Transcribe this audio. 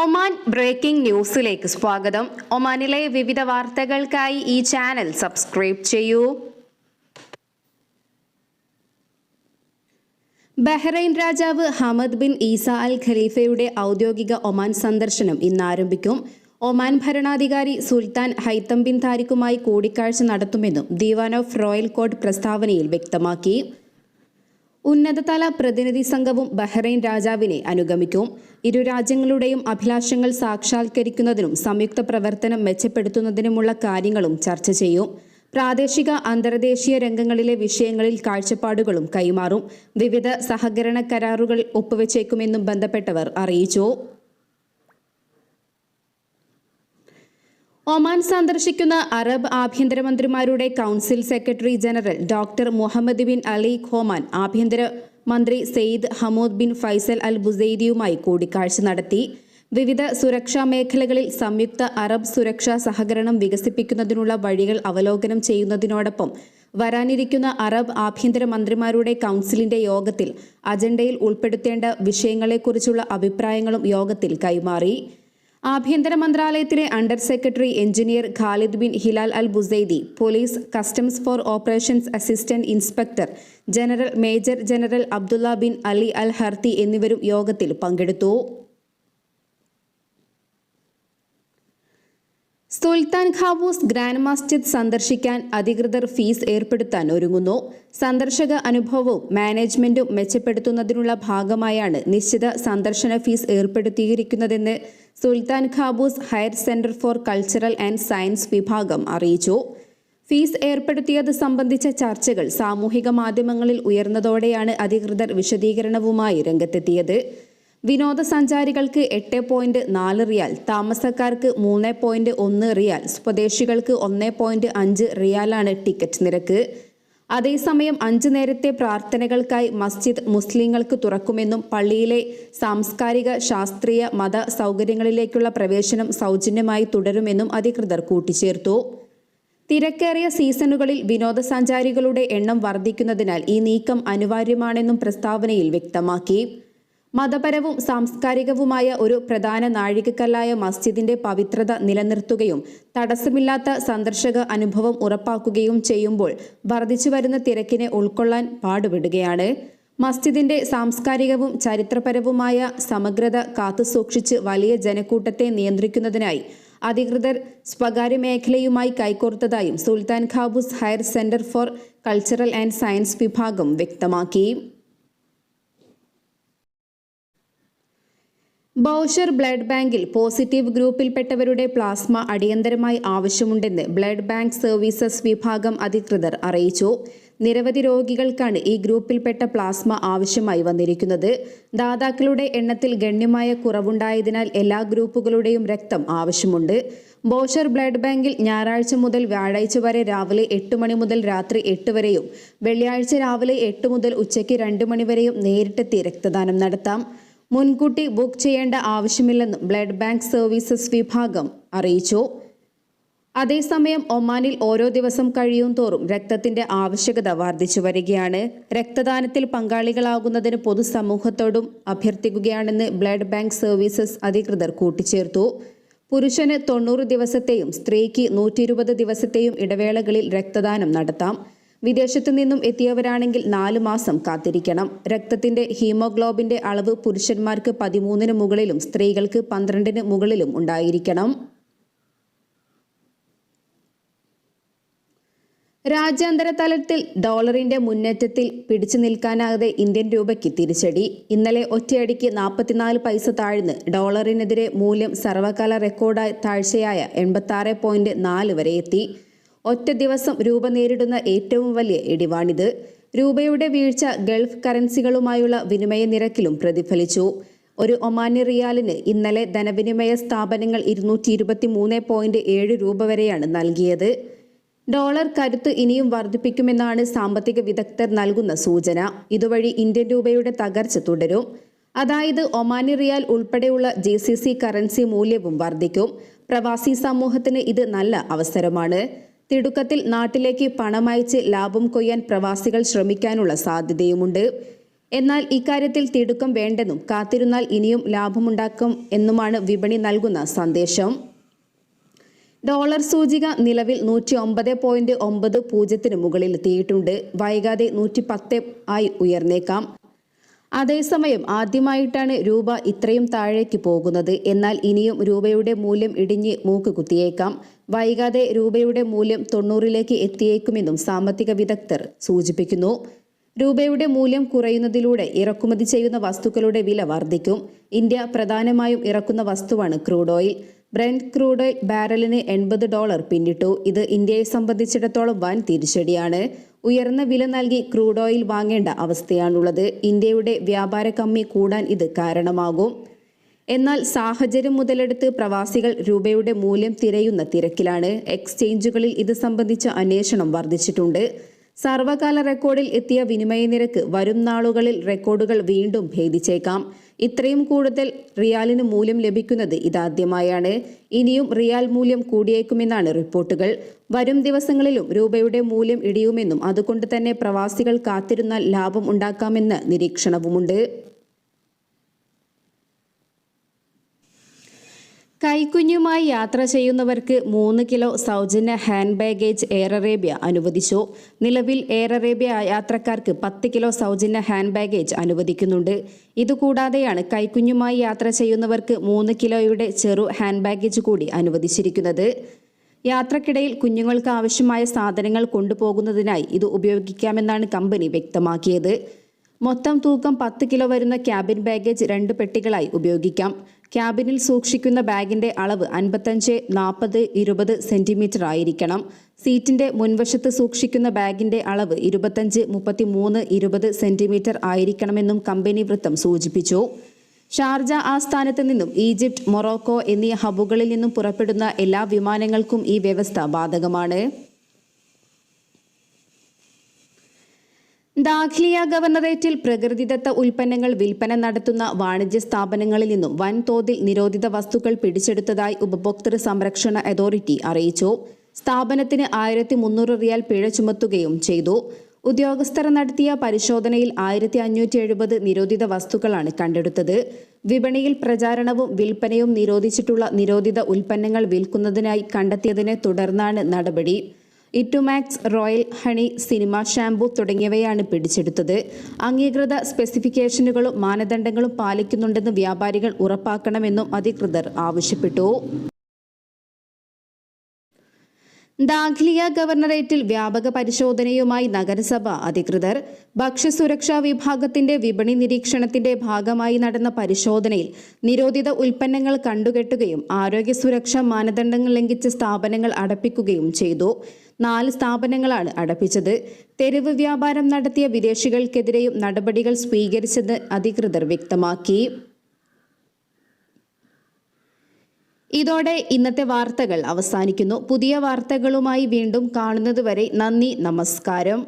Oman breaking ന്യൂസിലേക്ക് സ്വാഗതം. ഒമാനിലെ വിവിധ വാർത്തകൾക്കായി ഈ ചാനൽ സബ്സ്ക്രൈബ് ചെയ്യൂ. ബഹ്റൈൻ രാജാവ് ഹമദ് ബിൻ ഈസ അൽ ഖലീഫയുടെ ഔദ്യോഗിക ഒമാൻ സന്ദർശനം ഇന്ന് ആരംഭിക്കും. ഒമാൻ ഭരണാധികാരി സുൽത്താൻ ഹൈത്തം ബിൻ താരിഖുമായി കൂടിക്കാഴ്ച നടത്തുമെന്നും ദീവാൻ ഓഫ് റോയൽ കോർട്ട് പ്രസ്താവനയിൽ വ്യക്തമാക്കി. ഉന്നതതല പ്രതിനിധി സംഘവും ബഹ്റൈൻ രാജാവിനെ അനുഗമിക്കും. ഇരു രാജ്യങ്ങളുടെയും അഭിലാഷങ്ങൾ സാക്ഷാത്കരിക്കുന്നതിനും സംയുക്ത പ്രവർത്തനം മെച്ചപ്പെടുത്തുന്നതിനുമുള്ള കാര്യങ്ങളും ചർച്ച ചെയ്യും. പ്രാദേശിക അന്തർദേശീയ രംഗങ്ങളിലെ വിഷയങ്ങളിൽ കാഴ്ചപ്പാടുകളും കൈമാറും. വിവിധ സഹകരണ കരാറുകൾ ഒപ്പുവെച്ചേക്കുമെന്നും ബന്ധപ്പെട്ടവർ അറിയിച്ചു. ഒമാൻ സന്ദർശിക്കുന്ന Arab ആഭ്യന്തരമന്ത്രിമാരുടെ council secretary general doctor Muhammad bin Ali Khoman ആഭ്യന്തര മന്ത്രി Sayyid Hamoud bin Faisal Al ബുസൈദിയുമായി കൂടിക്കാഴ്ച നടത്തി. വിവിധ സുരക്ഷാ മേഖലകളിൽ സംയുക്ത അറബ് സുരക്ഷാ സഹകരണം വികസിപ്പിക്കുന്നതിനുള്ള വഴികൾ അവലോകനം ചെയ്യുന്നതിനോടൊപ്പം വരാനിരിക്കുന്ന അറബ് ആഭ്യന്തര മന്ത്രിമാരുടെ കൗൺസിലിന്റെ യോഗത്തിൽ അജണ്ടയിൽ ഉൾപ്പെടുത്തേണ്ട വിഷയങ്ങളെക്കുറിച്ചുള്ള അഭിപ്രായങ്ങളും യോഗത്തിൽ കൈമാറി. ആഭ്യന്തര മന്ത്രാലയത്തിലെ under secretary engineer Khalid bin Hilal Al Busaidi police customs for operations assistant inspector general major general Abdullah bin Ali Al Harthi എന്നിവരും യോഗത്തിൽ പങ്കെടുത്തു. സുൽത്താൻ ഖാബൂസ് ഗ്രാൻഡ് മസ്ജിദ് സന്ദർശിക്കാൻ അധികൃതർ ഫീസ് ഏർപ്പെടുത്താൻ ഒരുങ്ങുന്നു. സന്ദർശക അനുഭവവും മാനേജ്മെന്റും മെച്ചപ്പെടുത്തുന്നതിനുള്ള ഭാഗമായാണ് നിശ്ചിത സന്ദർശന fees ഏർപ്പെടുത്തിയിരിക്കുന്നതെന്ന് Sultan Qaboos higher centre for cultural and science വിഭാഗം അറിയിച്ചു. ഫീസ് ഏർപ്പെടുത്തിയത് സംബന്ധിച്ച ചർച്ചകൾ സാമൂഹിക മാധ്യമങ്ങളിൽ ഉയർന്നതോടെയാണ് അധികൃതർ വിശദീകരണവുമായി രംഗത്തെത്തിയത്. വിനോദസഞ്ചാരികൾക്ക് എട്ട് പോയിന്റ് നാല് റിയാൽ താമസക്കാർക്ക് മൂന്ന് പോയിന്റ് ഒന്ന് റിയാൽ സ്വദേശികൾക്ക് ഒന്ന് പോയിന്റ് അഞ്ച് റിയാലാണ് ടിക്കറ്റ് നിരക്ക്. അതേസമയം അഞ്ചു നേരത്തെ പ്രാർത്ഥനകൾക്കായി മസ്ജിദ് മുസ്ലിങ്ങൾക്ക് തുറക്കുമെന്നും പള്ളിയിലെ സാംസ്കാരിക ശാസ്ത്രീയ മത സൗകര്യങ്ങളിലേക്കുള്ള പ്രവേശനം സൗജന്യമായി തുടരുമെന്നും അധികൃതർ കൂട്ടിച്ചേർത്തു. തിരക്കേറിയ സീസണുകളിൽ വിനോദസഞ്ചാരികളുടെ എണ്ണം വർദ്ധിക്കുന്നതിനാൽ ഈ നീക്കം അനിവാര്യമാണെന്നും പ്രസ്താവനയിൽ വ്യക്തമാക്കി. മതപരവും സാംസ്കാരികവുമായ ഒരു പ്രധാന നാഴികക്കല്ലായ മസ്ജിദിന്റെ പവിത്രത നിലനിർത്തുകയും തടസ്സമില്ലാത്ത സന്ദർശക അനുഭവം ഉറപ്പാക്കുകയും ചെയ്യുമ്പോൾ വർദ്ധിച്ചു വരുന്ന തിരക്കിനെ ഉൾക്കൊള്ളാൻ പാടുപെടുകയാണ്. മസ്ജിദിന്റെ സാംസ്കാരികവും ചരിത്രപരവുമായ സമഗ്രത കാത്തുസൂക്ഷിച്ച് വലിയ ജനക്കൂട്ടത്തെ നിയന്ത്രിക്കുന്നതിനായി അധികൃതർ സ്വകാര്യ മേഖലയുമായി കൈകോർത്തതായും Sultan Qaboos higher centre for cultural and science വിഭാഗം വ്യക്തമാക്കി. ബൗഷർ ബ്ലഡ് ബാങ്കിൽ പോസിറ്റീവ് ഗ്രൂപ്പിൽപ്പെട്ടവരുടെ പ്ലാസ്മ അടിയന്തരമായി ആവശ്യമുണ്ടെന്ന് ബ്ലഡ് ബാങ്ക് സർവീസസ് വിഭാഗം അധികൃതർ അറിയിച്ചു. നിരവധി രോഗികൾക്കാണ് ഈ ഗ്രൂപ്പിൽപ്പെട്ട പ്ലാസ്മ ആവശ്യമായി വന്നിരിക്കുന്നത്. ദാതാക്കളുടെ എണ്ണത്തിൽ ഗണ്യമായ കുറവുണ്ടായതിനാൽ എല്ലാ ഗ്രൂപ്പുകളുടെയും രക്തം ആവശ്യമുണ്ട്. ബോഷർ ബ്ലഡ് ബാങ്കിൽ ഞായറാഴ്ച മുതൽ വ്യാഴാഴ്ച വരെ രാവിലെ എട്ട് മണി മുതൽ രാത്രി എട്ട് വരെയും വെള്ളിയാഴ്ച രാവിലെ എട്ട് മുതൽ ഉച്ചയ്ക്ക് രണ്ട് മണി വരെയും നേരിട്ടെത്തി രക്തദാനം നടത്താം. മുൻകൂട്ടി ബുക്ക് ചെയ്യേണ്ട ആവശ്യമില്ലെന്നും ബ്ലഡ് ബാങ്ക് സർവീസസ് വിഭാഗം അറിയിച്ചു. അതേസമയം ഒമാനിൽ ഓരോ ദിവസം കഴിയും തോറും രക്തത്തിന്റെ ആവശ്യകത വർദ്ധിച്ചു വരികയാണ്. രക്തദാനത്തിൽ പങ്കാളികളാകുന്നതിന് പൊതുസമൂഹത്തോടും അഭ്യർത്ഥിക്കുകയാണെന്ന് ബ്ലഡ് ബാങ്ക് സർവീസസ് അധികൃതർ കൂട്ടിച്ചേർത്തു. പുരുഷന് തൊണ്ണൂറ് ദിവസത്തെയും സ്ത്രീക്ക് നൂറ്റി ദിവസത്തെയും ഇടവേളകളിൽ രക്തദാനം നടത്താം. വിദേശത്തു നിന്നും എത്തിയവരാണെങ്കിൽ നാലു മാസം കാത്തിരിക്കണം. രക്തത്തിന്റെ ഹീമോഗ്ലോബിന്റെ അളവ് പുരുഷന്മാർക്ക് പതിമൂന്നിന് മുകളിലും സ്ത്രീകൾക്ക് പന്ത്രണ്ടിന് മുകളിലും ഉണ്ടായിരിക്കണം. രാജ്യാന്തര തലത്തിൽ ഡോളറിന്റെ മുന്നേറ്റത്തിൽ പിടിച്ചു നിൽക്കാനാകാതെ ഇന്ത്യൻ രൂപയ്ക്ക് തിരിച്ചടി. ഇന്നലെ ഒറ്റയടിക്ക് നാൽപ്പത്തിനാല് പൈസ താഴ്ന്ന് ഡോളറിനെതിരെ മൂല്യം സർവകാല റെക്കോർഡായി താഴ്ചയായ എൺപത്തി വരെ എത്തി. ഒറ്റ ദിവസം രൂപ നേരിടുന്ന ഏറ്റവും വലിയ ഇടിവാണിത്. രൂപയുടെ വീഴ്ച ഗൾഫ് കറൻസികളുമായുള്ള വിനിമയ നിരക്കിലും പ്രതിഫലിച്ചു. ഒരു ഒമാനി റിയാലിന് ഇന്നലെ ധനവിനിമയ സ്ഥാപനങ്ങൾ ഇരുന്നൂറ്റി ഇരുപത്തി മൂന്ന് പോയിന്റ് ഏഴ് രൂപ വരെയാണ് നൽകിയത്. ഡോളർ കരുത്ത് ഇനിയും വർദ്ധിപ്പിക്കുമെന്നാണ് സാമ്പത്തിക വിദഗ്ധർ നൽകുന്ന സൂചന. ഇതുവഴി ഇന്ത്യൻ രൂപയുടെ തകർച്ച തുടരും. അതായത് ഒമാനി റിയാൽ ഉൾപ്പെടെയുള്ള ജി സി സി കറൻസി മൂല്യവും വർദ്ധിക്കും. പ്രവാസി സമൂഹത്തിന് ഇത് നല്ല അവസരമാണ്. തിടുക്കത്തിൽ നാട്ടിലേക്ക് പണമയച്ച് ലാഭം കൊയ്യാൻ പ്രവാസികൾ ശ്രമിക്കാനുള്ള സാധ്യതയുമുണ്ട്. എന്നാൽ ഇക്കാര്യത്തിൽ തിടുക്കം വേണ്ടെന്നും കാത്തിരുന്നാൽ ഇനിയും ലാഭമുണ്ടാക്കും എന്നുമാണ് വിപണി നൽകുന്ന സന്ദേശം. ഡോളർ സൂചിക നിലവിൽ നൂറ്റി ഒമ്പത് പോയിന്റ് ഒമ്പത് പൂജ്യത്തിന് മുകളിൽ എത്തിയിട്ടുണ്ട് വൈകാതെ നൂറ്റി പത്ത് ആയി ഉയർന്നേക്കാം. അതേസമയം ആദ്യമായിട്ടാണ് രൂപ ഇത്രയും താഴേക്ക് പോകുന്നത്. എന്നാൽ ഇനിയും രൂപയുടെ മൂല്യം ഇടിഞ്ഞ് മൂക്ക് കുത്തിയേക്കാം. വൈകാതെ രൂപയുടെ മൂല്യം തൊണ്ണൂറിലേക്ക് എത്തിയേക്കുമെന്നും സാമ്പത്തിക വിദഗ്ധർ സൂചിപ്പിക്കുന്നു. രൂപയുടെ മൂല്യം കുറയുന്നതിലൂടെ ഇറക്കുമതി ചെയ്യുന്ന വസ്തുക്കളുടെ വില വർദ്ധിക്കും. ഇന്ത്യ പ്രധാനമായും ഇറക്കുന്ന വസ്തുവാണ് crude oil. Brent crude oil ബാരലിന് എൺപത് ഡോളർ പിന്നിട്ടു. ഇത് ഇന്ത്യയെ സംബന്ധിച്ചിടത്തോളം വൻ തിരിച്ചടിയാണ്. ഉയർന്ന വില നൽകി ക്രൂഡ് ഓയിൽ വാങ്ങേണ്ട അവസ്ഥയാണുള്ളത്. ഇന്ത്യയുടെ വ്യാപാര കമ്മി കൂടാൻ ഇത് കാരണമാകും. എന്നാൽ സാഹചര്യം മുതലെടുത്ത് പ്രവാസികൾ രൂപയുടെ മൂല്യം തിരയുന്ന തിരക്കിലാണ്. എക്സ്ചേഞ്ചുകളിൽ ഇത് സംബന്ധിച്ച അന്വേഷണം വർദ്ധിച്ചിട്ടുണ്ട്. സർവകാല റെക്കോർഡിൽ എത്തിയ വിനിമയ നിരക്ക് വരും നാളുകളിൽ റെക്കോർഡുകൾ വീണ്ടും ഭേദിച്ചേക്കാം. ഇത്രയും കൂടുതൽ റിയാലിന് മൂല്യം ലഭിക്കുന്നത് ഇതാദ്യമായാണ്. ഇനിയും റിയാൽ മൂല്യം കൂടിയേക്കുമെന്നാണ് റിപ്പോർട്ടുകൾ. വരും ദിവസങ്ങളിലും രൂപയുടെ മൂല്യം ഇടിയുമെന്നും അതുകൊണ്ട് തന്നെ പ്രവാസികൾ കാത്തിരുന്നാൽ ലാഭം ഉണ്ടാക്കാമെന്ന നിരീക്ഷണവുമുണ്ട്. കൈക്കുഞ്ഞുമായി യാത്ര ചെയ്യുന്നവർക്ക് മൂന്ന് കിലോ സൗജന്യ ഹാൻഡ് ബാഗേജ് എയർ അറേബ്യ അനുവദിച്ചു. നിലവിൽ എയർ അറേബ്യ യാത്രക്കാർക്ക് പത്ത് കിലോ സൗജന്യ ഹാൻഡ് ബാഗേജ് അനുവദിക്കുന്നുണ്ട്. ഇതുകൂടാതെയാണ് കൈക്കുഞ്ഞുമായി യാത്ര ചെയ്യുന്നവർക്ക് മൂന്ന് കിലോയുടെ ചെറു ഹാൻഡ് ബാഗേജ് കൂടി അനുവദിച്ചിരിക്കുന്നത്. യാത്രക്കിടയിൽ കുഞ്ഞുങ്ങൾക്ക് ആവശ്യമായ സാധനങ്ങൾ കൊണ്ടുപോകുന്നതിനായി ഇത് ഉപയോഗിക്കാമെന്നാണ് കമ്പനി വ്യക്തമാക്കിയത്. മൊത്തം തൂക്കം പത്ത് കിലോ വരുന്ന ക്യാബിൻ ബാഗേജ് രണ്ട് പെട്ടികളായി ഉപയോഗിക്കാം. ക്യാബിനിൽ സൂക്ഷിക്കുന്ന ബാഗിന്റെ അളവ് അൻപത്തഞ്ച് നാൽപ്പത് ഇരുപത് സെന്റിമീറ്റർ ആയിരിക്കണം. സീറ്റിന്റെ മുൻവശത്ത് സൂക്ഷിക്കുന്ന ബാഗിന്റെ അളവ് ഇരുപത്തഞ്ച് മുപ്പത്തി മൂന്ന് ഇരുപത് സെന്റിമീറ്റർ ആയിരിക്കണമെന്നും കമ്പനി വൃത്തം സൂചിപ്പിച്ചു. ഷാർജ ആസ്ഥാനത്ത് നിന്നും ഈജിപ്ത് മൊറോക്കോ എന്നീ ഹബുകളിൽ നിന്നും പുറപ്പെടുന്ന എല്ലാ വിമാനങ്ങൾക്കും ഈ വ്യവസ്ഥ ബാധകമാണ്. ദാഖ്ലിയ ഗവർണറേറ്റിൽ പ്രകൃതിദത്ത ഉൽപ്പന്നങ്ങൾ വിൽപ്പന നടത്തുന്ന വാണിജ്യ സ്ഥാപനങ്ങളിൽ നിന്നും വൻതോതിൽ നിരോധിത വസ്തുക്കൾ പിടിച്ചെടുത്തതായി ഉപഭോക്തൃ സംരക്ഷണ അതോറിറ്റി അറിയിച്ചു. സ്ഥാപനത്തിന് ആയിരത്തി മുന്നൂറ് റിയാൽ പിഴ ചുമത്തുകയും ചെയ്തു. ഉദ്യോഗസ്ഥർ നടത്തിയ പരിശോധനയിൽ ആയിരത്തി അഞ്ഞൂറ്റി എഴുപത് നിരോധിത വസ്തുക്കളാണ് കണ്ടെടുത്തത്. വിപണിയിൽ പ്രചാരണവും വിൽപ്പനയും നിരോധിച്ചിട്ടുള്ള നിരോധിത ഉൽപ്പന്നങ്ങൾ വിൽക്കുന്നതിനായി കണ്ടെത്തിയതിനെ തുടർന്നാണ് നടപടി. Itumax royal honey cinema shampoo തുടങ്ങിയവയാണ് പിടിച്ചെടുത്തത്. അംഗീകൃത സ്പെസിഫിക്കേഷനുകളും മാനദണ്ഡങ്ങളും പാലിക്കുന്നുണ്ടെന്ന് വ്യാപാരികൾ ഉറപ്പാക്കണമെന്നും അധികൃതർ ആവശ്യപ്പെട്ടു. ദാഖ്ലിയ ഗവർണറേറ്റിൽ വ്യാപക പരിശോധനയുമായി നഗരസഭ അധികൃതർ. ഭക്ഷ്യസുരക്ഷാ വിഭാഗത്തിന്റെ വിപണി നിരീക്ഷണത്തിന്റെ ഭാഗമായി നടന്ന പരിശോധനയിൽ നിരോധിത ഉൽപ്പന്നങ്ങൾ കണ്ടുകെട്ടുകയും ആരോഗ്യ സുരക്ഷാ മാനദണ്ഡങ്ങൾ ലംഘിച്ച സ്ഥാപനങ്ങൾ അടപ്പിക്കുകയും ചെയ്തു. നാല് സ്ഥാപനങ്ങളാണ് അടപ്പിച്ചത്. തെരുവ് വ്യാപാരം നടത്തിയ വിദേശികൾക്കെതിരെയും നടപടികൾ സ്വീകരിച്ചെന്ന് അധികൃതർ വ്യക്തമാക്കി. ഇതോടെ ഇന്നത്തെ വാർത്തകൾ അവസാനിക്കുന്നു. പുതിയ വാർത്തകളുമായി വീണ്ടും കാണുന്നതുവരെ നന്ദി നമസ്കാരം.